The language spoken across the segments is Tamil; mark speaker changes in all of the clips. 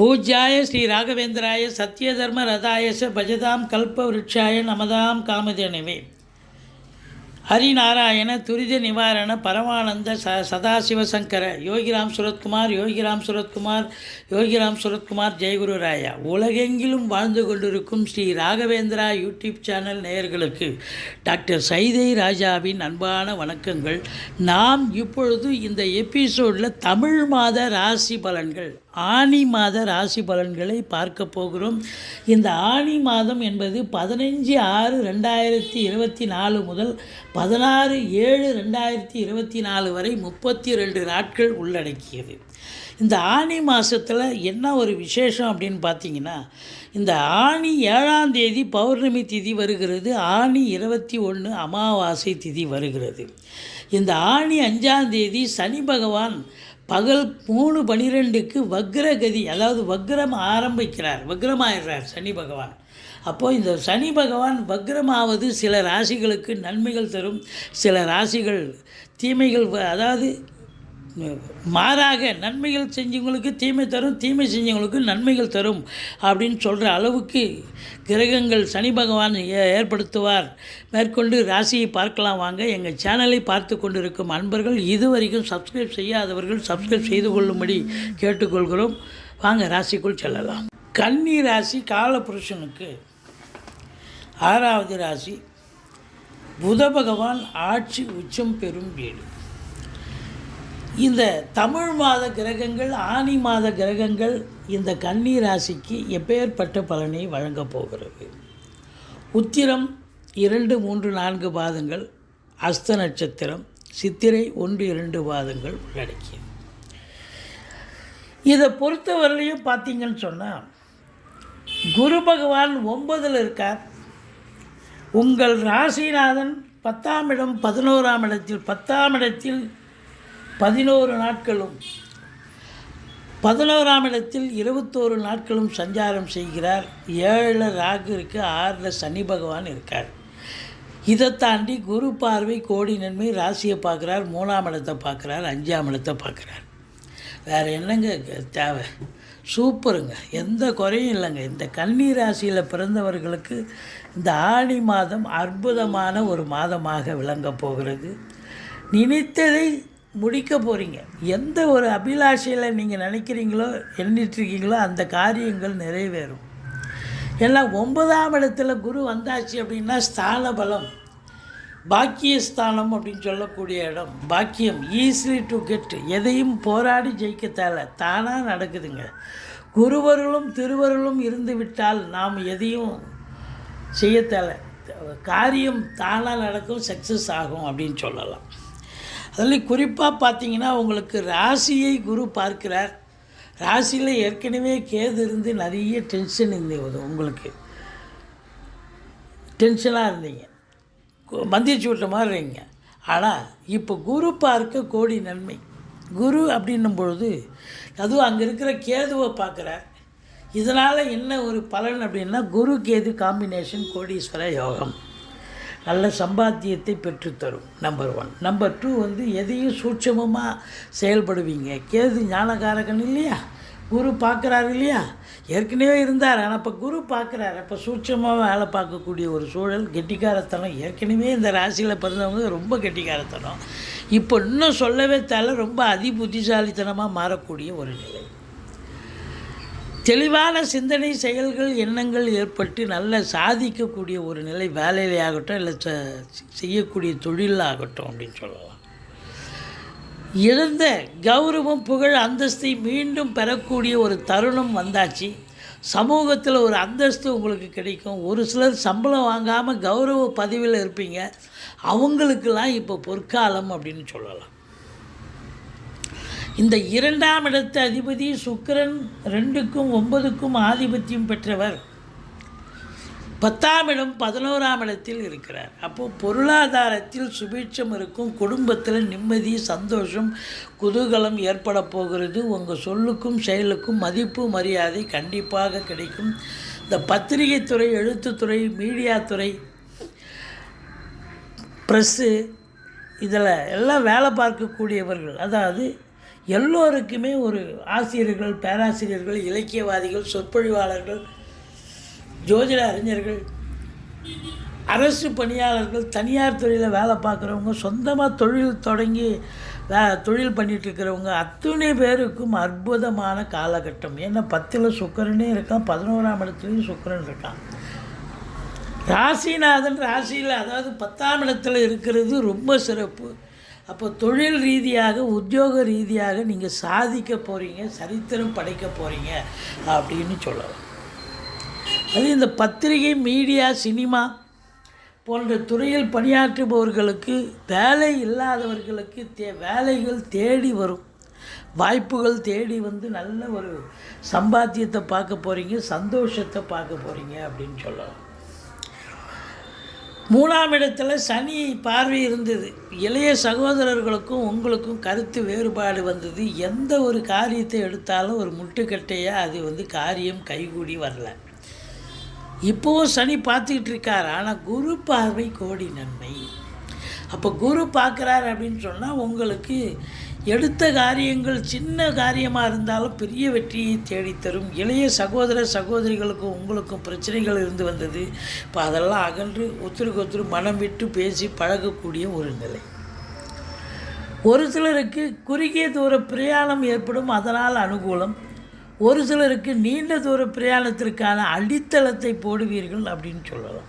Speaker 1: பூஜ்யாய ஸ்ரீ ராகவேந்திராய சத்யதர்ம ரதாயச பஜதாம் கல்ப விருட்சாய நமதாம் காமதேனவே. ஹரிநாராயண துரித நிவாரண பரமானந்த ச சதாசிவசங்கர யோகிராம் சுரத்குமார் யோகிராம் சுரத்குமார் யோகிராம் சுரத்குமார் ஜெயகுரு ராயா. உலகெங்கிலும் வாழ்ந்து கொண்டிருக்கும் ஸ்ரீ ராகவேந்திரா யூடியூப் சேனல் நேயர்களுக்கு டாக்டர் சைதை ராஜாவின் அன்பான வணக்கங்கள். நாம் இப்பொழுது இந்த எபிசோடில் தமிழ் மாத ராசி பலன்கள். ஆனி மாத ராசி பலன்களை பார்க்க போகிறோம். இந்த ஆனி மாதம் என்பது பதினஞ்சு ஆறு ரெண்டாயிரத்தி இருபத்தி நாலு முதல் பதினாறு ஏழு ரெண்டாயிரத்தி இருபத்தி நாலு வரை முப்பத்தி ரெண்டு நாட்கள் உள்ளடக்கியது. இந்த ஆனி மாதத்தில் என்ன ஒரு விசேஷம் அப்படின்னு பார்த்தீங்கன்னா இந்த ஆணி ஏழாம் தேதி பௌர்ணமி திதி வருகிறது. ஆணி இருபத்தி ஒன்று அமாவாசை திதி வருகிறது. இந்த ஆணி அஞ்சாம் தேதி சனி பகவான் பகல் மூணு பனிரெண்டுக்கு வக்ரகதி அதாவது வக்ரம் ஆரம்பிக்கிறார். வக்ரமாயிடுறார் சனி பகவான். அப்போது இந்த சனி பகவான் வக்ரமாவது சில ராசிகளுக்கு நன்மைகள் தரும். சில ராசிகள் தீமைகள் வ- அதாவது மாறாக நன்மைகள் செஞ்சவங்களுக்கு தீமை தரும் தீமை செஞ்சவங்களுக்கு நன்மைகள் தரும் அப்படின்னு சொல்கிற அளவுக்கு கிரகங்கள் சனி பகவான் ஏ- ஏற்படுத்துவார். மேற்கொண்டு ராசியை பார்க்கலாம் வாங்க. எங்கள் சேனலை பார்த்து கொண்டிருக்கும் அன்பர்கள் இதுவரைக்கும் சப்ஸ்கிரைப் செய்யாதவர்கள் சப்ஸ்கிரைப் செய்து கொள்ளும்படி கேட்டுக்கொள்கிறோம். வாங்க ராசிக்குள் செல்லலாம். கன்னி ராசி காலபுருஷனுக்கு ஆறாவது ராசி. புத பகவான் ஆட்சி உச்சம் பெறும் வீடு. இந்த தமிழ் மாத கிரகங்கள் ஆனி மாத கிரகங்கள் இந்த கன்னி ராசிக்கு எப்பேற்பட்ட பலனை வழங்கப் போகிறது? உத்திரம் இரண்டு மூன்று நான்கு பாதங்கள் அஸ்த நட்சத்திரம் சித்திரை ஒன்று இரண்டு பாதங்கள் உள்ளடக்கியது. இதை பொறுத்தவரையிலையும் பார்த்தீங்கன்னு சொன்னால் குரு பகவான் ஒன்பதில் இருக்கார். உங்கள் ராசிநாதன் பத்தாம் இடம் பதினோராம் இடத்தில் பத்தாம் இடத்தில் பதினோரு நாட்களும் பதினோராம் இடத்தில் இருபத்தோரு நாட்களும் சஞ்சாரம் செய்கிறார். ஏழில் ராகு இருக்குது ஆறில் சனி பகவான் இருக்கார். இதை தாண்டி குரு பார்வை கோடி நன்மை ராசியை பார்க்குறார் மூணாம் இடத்தை பார்க்குறார் அஞ்சாம் இடத்தை பார்க்குறார். வேறு என்னங்க தேவை? சூப்பருங்க. எந்த குறையும் இல்லைங்க. இந்த கன்னி ராசியில் பிறந்தவர்களுக்கு இந்த ஆடி மாதம் அற்புதமான ஒரு மாதமாக விளங்கப் போகிறது. நினைத்ததை முடிக்க போகிறீங்க எந்த ஒரு அபிலாஷையில் நீங்கள் நினைக்கிறீங்களோ எண்ணிட்டுருக்கீங்களோ அந்த காரியங்கள் நிறைவேறும். ஏன்னா ஒன்பதாம் இடத்துல குரு வந்தாச்சு அப்படின்னா ஸ்தான பலம் பாக்கியஸ்தானம் அப்படின்னு சொல்லக்கூடிய இடம் பாக்கியம் ஈஸிலி டு கெட் எதையும் போராடி ஜெயிக்க தேவை தானாக நடக்குதுங்க. குருவர்களும் திருவர்களும் இருந்து விட்டால் நாம் எதையும் செய்ய தேவை காரியம் தானாக நடக்கும் சக்ஸஸ் ஆகும் அப்படின்னு சொல்லலாம். அதில் குறிப்பாக பார்த்தீங்கன்னா உங்களுக்கு ராசியை குரு பார்க்கிறார். ராசியில் ஏற்கனவே கேது இருந்து நிறைய டென்ஷன் இருந்தது உங்களுக்கு. டென்ஷனாக இருந்தீங்க. மந்திச்சு விட்ட மாதிரி இருங்க ஆனால் இப்போ குரு பார்க்க கோடி நன்மை. குரு அப்படின்னும் பொழுது அதுவும் அங்கே இருக்கிற கேதுவை பார்க்குறார். இதனால் என்ன ஒரு பலன் அப்படின்னா குரு கேது காம்பினேஷன் கோடீஸ்வர யோகம். நல்ல சம்பாத்தியத்தை பெற்றுத்தரும் நம்பர் ஒன் நம்பர் டூ வந்து எதையும் சூட்சமமாக செயல்படுவீங்க. கேது ஞானகாரகன் இல்லையா? குரு பார்க்குறாரு இல்லையா? ஏற்கனவே இருந்தார் ஆனால் இப்போ குரு பார்க்குறாரு. அப்போ சூட்சமாக வேலை பார்க்கக்கூடிய ஒரு சூழல் கெட்டிக்காரத்தனம். ஏற்கனவே இந்த ராசியில் பிறந்தவங்க ரொம்ப கெட்டிக்காரத்தனம். இப்போ இன்னும் சொல்லவே தேவை ரொம்ப அதி புத்திசாலித்தனமாக மாறக்கூடிய ஒரு நிலை. தெளிவான சிந்தனை செயல்கள் எண்ணங்கள் ஏற்பட்டு நல்ல சாதிக்கக்கூடிய ஒரு நிலை வேலையிலே ஆகட்டும் இல்லை ச- செய்யக்கூடிய தொழிலாகட்டும் ஆகட்டும் அப்படின்னு சொல்லலாம். இழந்த கௌரவம் புகழ் அந்தஸ்தை மீண்டும் பெறக்கூடிய ஒரு தருணம் வந்தாச்சு. சமூகத்தில் ஒரு அந்தஸ்து உங்களுக்கு கிடைக்கும். ஒரு சிலர் சம்பளம் வாங்காமல் கௌரவ பதவியில் இருப்பீங்க. அவங்களுக்கெல்லாம் இப்போ பொற்காலம் அப்படின்னு சொல்லலாம். இந்த இரண்டாம் இடத்து அதிபதி சுக்கரன் ரெண்டுக்கும் ஒன்பதுக்கும் ஆதிபத்தியம் பெற்றவர். பத்தாம் இடம் பதினோராம் இடத்தில் இருக்கிறார். அப்போது பொருளாதாரத்தில் சுபீட்சம் இருக்கும் குடும்பத்தில் நிம்மதி சந்தோஷம் குதூகலம் ஏற்பட போகிறது. உங்கள் சொல்லுக்கும் செயலுக்கும் மதிப்பு மரியாதை கண்டிப்பாக கிடைக்கும். இந்த பத்திரிகை துறை எழுத்துத்துறை மீடியா துறை ப்ரெஸ்ஸு இதில் எல்லாம் வேலை பார்க்கக்கூடியவர்கள். அதாவது எல்லோருக்குமே ஒரு ஆசிரியர்கள் பேராசிரியர்கள் இலக்கியவாதிகள் சொற்பொழிவாளர்கள் ஜோதிட அறிஞர்கள் அரசு பணியாளர்கள் தனியார் துறையில் வேலை பார்க்குறவங்க சொந்தமாக தொழில் தொடங்கி வே தொழில் பண்ணிகிட்ருக்கிறவங்க அத்தனை பேருக்கும் அற்புதமான காலகட்டம். ஏன்னா பத்தில் சுக்கரனே இருக்கான் பதினோராம் இடத்துலையும் சுக்கரன் இருக்கான். ராசிநாதன் ராசியில் அதாவது பத்தாம் இடத்துல இருக்கிறது ரொம்ப சிறப்பு. அப்போ தொழில் ரீதியாக உத்தியோக ரீதியாக நீங்கள் சாதிக்க போகிறீங்க சரித்திரம் படைக்க போகிறீங்க அப்படின்னு சொல்லலாம். அது இந்த பத்திரிகை மீடியா சினிமா போன்ற துறையில் பணியாற்றுபவர்களுக்கு வேலை இல்லாதவர்களுக்கு தே வேலைகள் தேடி வரும். வாய்ப்புகள் தேடி வந்து நல்ல ஒரு சம்பாத்தியத்தை பார்க்க போகிறீங்க சந்தோஷத்தை பார்க்க போகிறீங்க அப்படின்னு சொல்லலாம். மூணாம் இடத்துல சனி பார்வை இருந்தது. இளைய சகோதரர்களுக்கும் உங்களுக்கும் கருத்து வேறுபாடு வந்தது. எந்த ஒரு காரியத்தை எடுத்தாலும் ஒரு முட்டுக்கட்டையாக அது வந்து காரியம் கைகூடி வரல. இப்போவும் சனி பார்த்துக்கிட்டு இருக்கார். ஆனால் குரு பார்வை கோடி நன்மை. அப்போ குரு பார்க்குறாரு அப்படின்னு சொன்னால் உங்களுக்கு எடுத்த காரியங்கள் சின்ன காரியமாக இருந்தாலும் பெரிய வெற்றியை தேடித்தரும் இளைய சகோதர சகோதரிகளுக்கும் உங்களுக்கும் பிரச்சனைகள் இருந்து வந்தது. இப்போ அதெல்லாம் அகன்று ஒத்துருக்கு ஒத்துரு மனம் விட்டு பேசி பழகக்கூடிய ஒரு நிலை. ஒரு சிலருக்கு குறுகிய தூர பிரயாணம் ஏற்படும் அதனால் அனுகூலம். ஒரு சிலருக்கு நீண்ட தூர பிரயாணத்திற்கான அடித்தளத்தை போடுவீர்கள் அப்படின்னு சொல்லலாம்.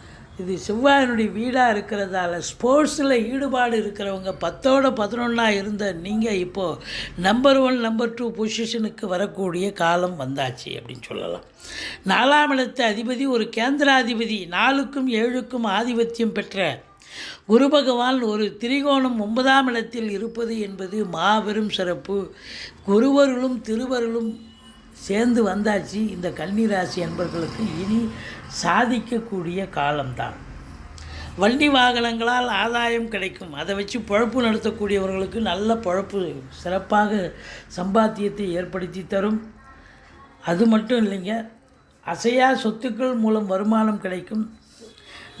Speaker 1: இது செவ்வாயினுடைய வீடாக இருக்கிறதால ஸ்போர்ட்ஸில் ஈடுபாடு இருக்கிறவங்க பத்தோட பதினொன்றா இருந்த நீங்கள் இப்போது நம்பர் ஒன் நம்பர் டூ பொசிஷனுக்கு வரக்கூடிய காலம் வந்தாச்சு அப்படின்னு சொல்லலாம். நாலாம் இடத்து அதிபதி ஒரு கேந்திராதிபதி நாலுக்கும் ஏழுக்கும் ஆதிபத்தியம் பெற்ற குரு பகவான் ஒரு திரிகோணம் ஒன்பதாம் இடத்தில் இருப்பது என்பது மாபெரும் சிறப்பு. குருவருளும் திருவருளும் சேர்ந்து வந்தாச்சு இந்த கன்னிராசி என்பர்களுக்கு இனி சாதிக்கக்கூடிய காலம்தான். வண்டி வாகனங்களால் ஆதாயம் கிடைக்கும். அதை வச்சு பொழப்பு நடத்தக்கூடியவர்களுக்கு நல்ல பொழப்பு சிறப்பாக சம்பாத்தியத்தை ஏற்படுத்தி தரும். அது மட்டும் இல்லைங்க அசையா சொத்துக்கள் மூலம் வருமானம் கிடைக்கும்.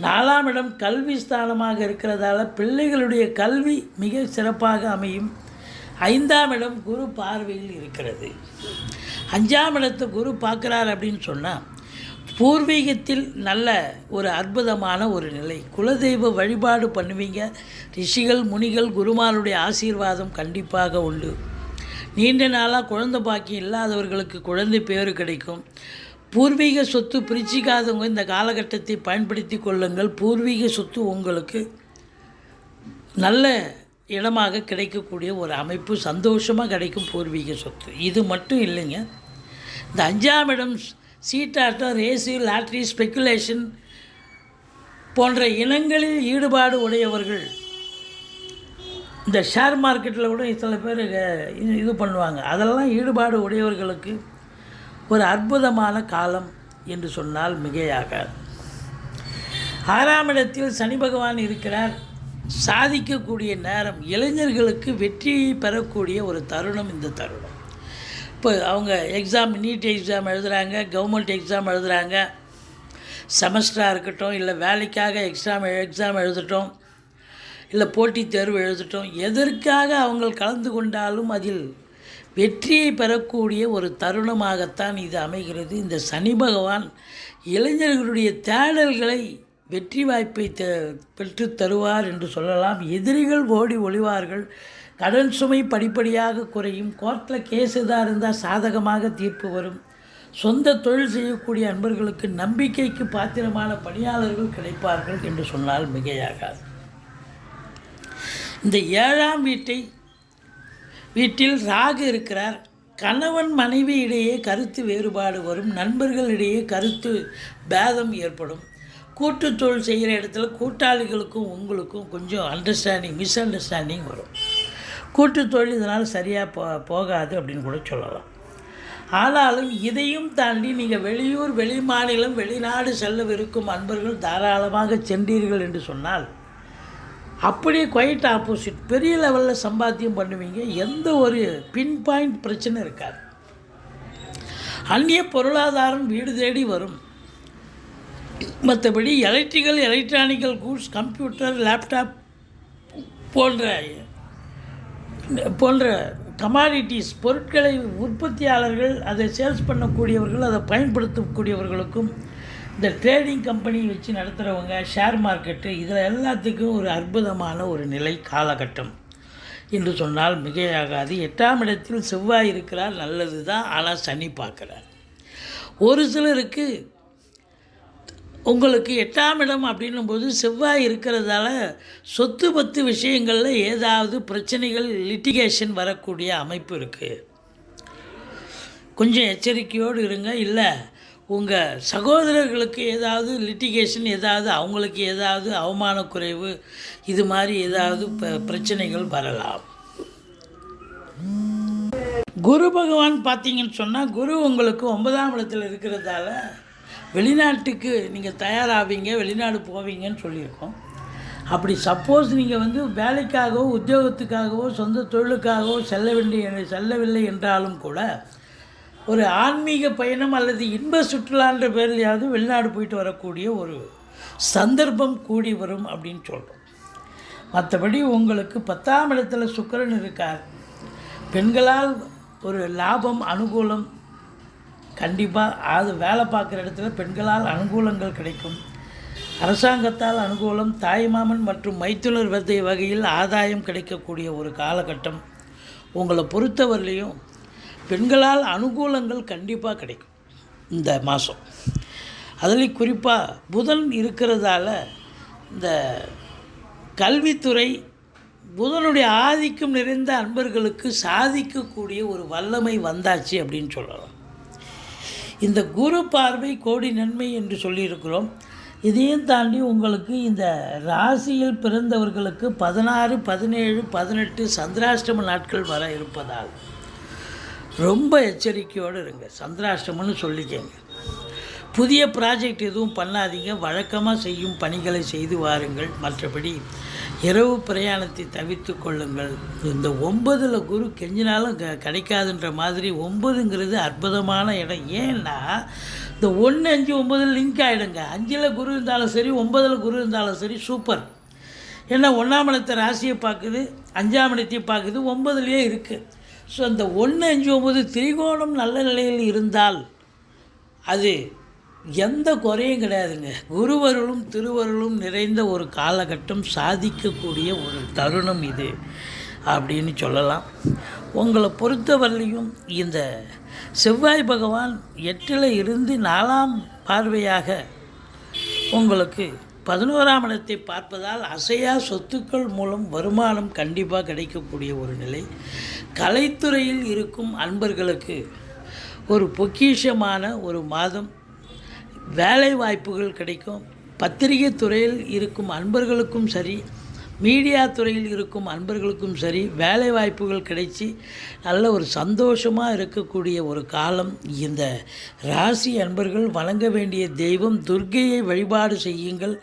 Speaker 1: நாலாம் இடம் கல்வி ஸ்தானமாக இருக்கிறதால பிள்ளைகளுடைய கல்வி மிக சிறப்பாக அமையும். ஐந்தாம் இடம் குரு பார்வையில் இருக்கிறது. அஞ்சாம் இடத்தை குரு பார்க்குறார் அப்படின்னு சொன்னால் பூர்வீகத்தில் நல்ல ஒரு அற்புதமான ஒரு நிலை. குலதெய்வ வழிபாடு பண்ணுவீங்க. ரிஷிகள் முனிகள் குருமாருடைய ஆசீர்வாதம் கண்டிப்பாக உண்டு. நீண்ட நாளாக குழந்தை பாக்கியம் இல்லாதவர்களுக்கு குழந்தை பேர் கிடைக்கும். பூர்வீக சொத்து பிரிச்சிக்காதவங்க இந்த காலகட்டத்தை பயன்படுத்தி கொள்ளுங்கள். பூர்வீக சொத்து உங்களுக்கு நல்ல இடமாக கிடைக்கக்கூடிய ஒரு அமைப்பு. சந்தோஷமாக கிடைக்கும் பூர்வீக சொத்து. இது மட்டும் இல்லைங்க. இந்த அஞ்சாம் இடம் சீட்டாட்டம் ரேசி லாட்ரி ஸ்பெக்குலேஷன் போன்ற இனங்களில் ஈடுபாடு உடையவர்கள். இந்த ஷேர் மார்க்கெட்டில் கூட சில பேர் இது இது பண்ணுவாங்க. அதெல்லாம் ஈடுபாடு உடையவர்களுக்கு ஒரு அற்புதமான காலம் என்று சொன்னால் மிகையாகாது. ஆறாம் இடத்தில் சனி பகவான் இருக்கிறார். சாதிக்கக்கூடிய நேரம் இளைஞர்களுக்கு வெற்றியை பெறக்கூடிய ஒரு தருணம் இந்த தருணம். இப்போ அவங்க எக்ஸாம் நீட் எக்ஸாம் எழுதுகிறாங்க கவர்மெண்ட் எக்ஸாம் எழுதுகிறாங்க செமஸ்டராக இருக்கட்டும் இல்லை வேலைக்காக எக்ஸாம் எக்ஸாம் எழுதட்டும் இல்லை போட்டித் தேர்வு எழுதட்டும் எதற்காக அவங்க கலந்து கொண்டாலும் அதில் வெற்றியை பெறக்கூடிய ஒரு தருணமாகத்தான் இது அமைகிறது. இந்த சனி பகவான் இளைஞர்களுடைய தேடல்களை வெற்றி வாய்ப்பை த பெற்று தருவார் என்று சொல்லலாம். எதிரிகள் ஓடி ஒளிவார்கள். கடன் சுமை படிப்படியாக குறையும். கோர்ட்டில் கேஸ் எதாக இருந்தால் சாதகமாக தீர்ப்பு வரும். சொந்த தொழில் செய்யக்கூடிய அன்பர்களுக்கு நம்பிக்கைக்கு பாத்திரமான பணியாளர்கள் கிடைப்பார்கள் என்று சொன்னால் மிகையாகாது. இந்த ஏழாம் வீட்டை வீட்டில் ராகு இருக்கிறார். கணவன் மனைவி இடையே கருத்து வேறுபாடு வரும். நண்பர்களிடையே கருத்து பேதம் ஏற்படும். கூட்டு தொழில் செய்கிற இடத்துல கூட்டாளிகளுக்கும் உங்களுக்கும் கொஞ்சம் அண்டர்ஸ்டாண்டிங் மிஸ் அண்டர்ஸ்டாண்டிங் வரும். கூட்டு தொழில் இதனால் சரியாக போ போகாது அப்படின்னு கூட சொல்லலாம். ஆனாலும் இதையும் தாண்டி நீங்கள் வெளியூர் வெளி மாநிலம் வெளிநாடு செல்லவிருக்கும் அன்பர்கள் தாராளமாக சென்றீர்கள் என்று சொன்னால் அப்படியே குவைட் ஆப்போசிட் பெரிய லெவலில் சம்பாத்தியம் பண்ணுவீங்க எந்த ஒரு பின் பாயிண்ட் பிரச்சனை இருக்காது. அந்நிய பொருளாதாரம் வீடு தேடி வரும். மற்றபடி electrical electronical goods computer laptop போன்ற போன்ற கமாடிட்டிஸ் பொருட்களை உற்பத்தியாளர்கள் அதை சேல்ஸ் பண்ணக்கூடியவர்கள் அதை பயன்படுத்தக்கூடியவர்களுக்கும் இந்த ட்ரேடிங் கம்பெனி வச்சு நடத்துகிறவங்க ஷேர் மார்க்கெட்டு இதில் எல்லாத்துக்கும் ஒரு அற்புதமான ஒரு நிலை காலகட்டம். என்று சொன்னால் மிகையாகாது. எட்டாம் இடத்தில் செவ்வாய் இருக்கிறார் நல்லது தான் ஆனால் சனி பார்க்குறார். ஒரு சிலருக்கு உங்களுக்கு எட்டாம் இடம் அப்படின்னும் போது செவ்வாய் இருக்கிறதால சொத்து பத்து விஷயங்களில் ஏதாவது பிரச்சனைகள் லிட்டிகேஷன் வரக்கூடிய அமைப்பு இருக்குது கொஞ்சம் எச்சரிக்கையோடு இருங்க. இல்லை உங்கள் சகோதரர்களுக்கு ஏதாவது லிட்டிகேஷன் ஏதாவது அவங்களுக்கு ஏதாவது அவமான குறைவு இது மாதிரி ஏதாவது ப- பிரச்சனைகள் வரலாம். குரு பகவான் பார்த்தீங்கன்னு சொன்னால் குரு உங்களுக்கு ஒன்பதாம் இடத்தில் இருக்கிறதால வெளிநாட்டுக்கு நீங்கள் தயாராவீங்க வெளிநாடு போவீங்கன்னு சொல்லியிருக்கோம். அப்படி சப்போஸ் நீங்கள் வந்து வேலைக்காகவோ உத்தியோகத்துக்காகவோ சொந்த தொழிலுக்காகவோ செல்ல வேண்டிய செல்லவில்லை என்றாலும் கூட ஒரு ஆன்மீக பயணம் அல்லது இன்ப சுற்றுலான்ற பேர்லையாவது வெளிநாடு போயிட்டு வரக்கூடிய ஒரு சந்தர்ப்பம் கூடி வரும் அப்படின்னு சொல்கிறோம் மற்றபடி உங்களுக்கு பத்தாம் இடத்துல சுக்கரன் இருக்கார். பெண்களால் ஒரு லாபம் அனுகூலம் கண்டிப்பாக அது வேலை பார்க்குற இடத்துல பெண்களால் அனுகூலங்கள் கிடைக்கும். அரசாங்கத்தால் அனுகூலம் தாய்மாமன் மற்றும் மைத்துனர் வதை வகையில் ஆதாயம் கிடைக்கக்கூடிய ஒரு காலகட்டம். உங்களை பொறுத்தவரையிலையும் பெண்களால் அனுகூலங்கள் கண்டிப்பாக கிடைக்கும் இந்த மாதம் அதுலேயும் குறிப்பாக புதன் இருக்கிறதால இந்த கல்வித்துறை புதனுடைய ஆதிக்கம் நிறைந்த அன்பர்களுக்கு சாதிக்கக்கூடிய ஒரு வல்லமை வந்தாச்சு அப்படின்னு சொல்லலாம். இந்த குரு பார்வை கோடி நன்மை என்று சொல்லியிருக்கிறோம். இதையும் தாண்டி உங்களுக்கு இந்த ராசியில் பிறந்தவர்களுக்கு பதினாறு பதினேழு பதினெட்டு சந்திராஷ்டம நாட்கள் வர இருப்பதால் ரொம்ப எச்சரிக்கையோடு இருங்க. சந்திராஷ்டமம்னு சொல்லிக்கங்க. புதிய ப்ராஜெக்ட் எதுவும் பண்ணாதீங்க. வழக்கமாக செய்யும் பணிகளை செய்து வாருங்கள். மற்றபடி இரவு பிரயாணத்தை தவிர்த்து கொள்ளுங்கள். இந்த ஒன்பதில் குரு கெஞ்சினாலும் க கிடைக்காதுன்ற மாதிரி ஒன்பதுங்கிறது அற்புதமான இடம். ஏன்னா இந்த ஒன்று அஞ்சு ஒம்பதில் லிங்க் ஆகிடுங்க அஞ்சில் குரு இருந்தாலும் சரி ஒன்பதில் குரு இருந்தாலும் சரி சூப்பர் ஏன்னா ஒன்றாம் இடத்தை ராசியை பார்க்குது அஞ்சாம் இடத்தையும் பார்க்குது ஒன்பதுலேயே இருக்குது ஸோ அந்த ஒன்று அஞ்சு ஒம்பது திரிகோணம் நல்ல நிலையில் இருந்தால் அது எந்த குறையும் கிடையாதுங்க. குருவருளும் திருவருளும் நிறைந்த ஒரு காலகட்டம் சாதிக்கக்கூடிய ஒரு தருணம் இது அப்படின்னு சொல்லலாம். உங்களை பொறுத்தவரையிலையும் இந்த செவ்வாய் பகவான் எட்டில் இருந்து நாலாம் பார்வையாக உங்களுக்கு பதினோராம் இடத்தை பார்ப்பதால் அசையா சொத்துக்கள் மூலம் வருமானம் கண்டிப்பாக கிடைக்கக்கூடிய ஒரு நிலை. கலைத்துறையில் இருக்கும் அன்பர்களுக்கு ஒரு பொக்கிஷமான ஒரு மாதம் வேலை வாய்ப்புகள் கிடைக்கும். பத்திரிகை துறையில் இருக்கும் அன்பர்களுக்கும் சரி மீடியா துறையில் இருக்கும் அன்பர்களுக்கும் சரி வேலை வாய்ப்புகள் கிடைச்சி நல்ல ஒரு சந்தோஷமாக இருக்கக்கூடிய ஒரு காலம் இந்த ராசி அன்பர்கள். வழங்க வேண்டிய தெய்வம் துர்க்கையை வழிபாடு செய்யுங்கள்.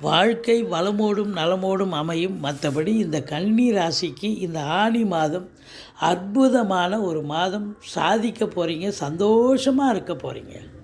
Speaker 1: வாழ்க்கை வளமோடும் நலமோடும் அமையும். மற்றபடி இந்த கன்னி ராசிக்கு இந்த ஆணி மாதம் அற்புதமான ஒரு மாதம். சாதிக்க போகிறீங்க சந்தோஷமாக இருக்க போகிறீங்க